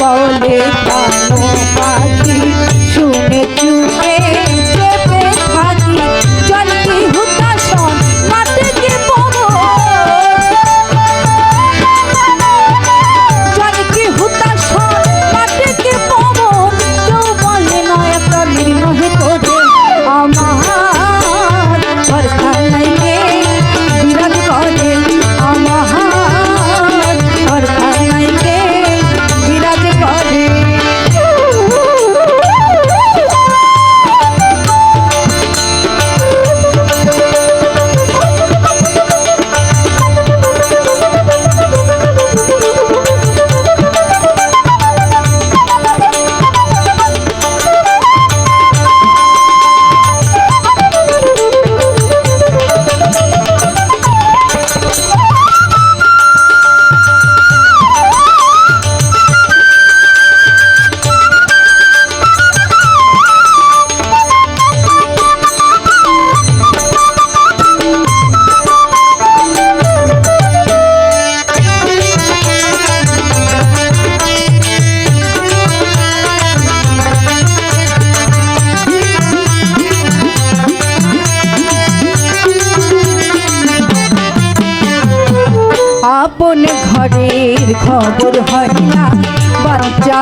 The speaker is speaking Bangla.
বলে প্রাণ পাখি খবর হয় না। বাচ্চা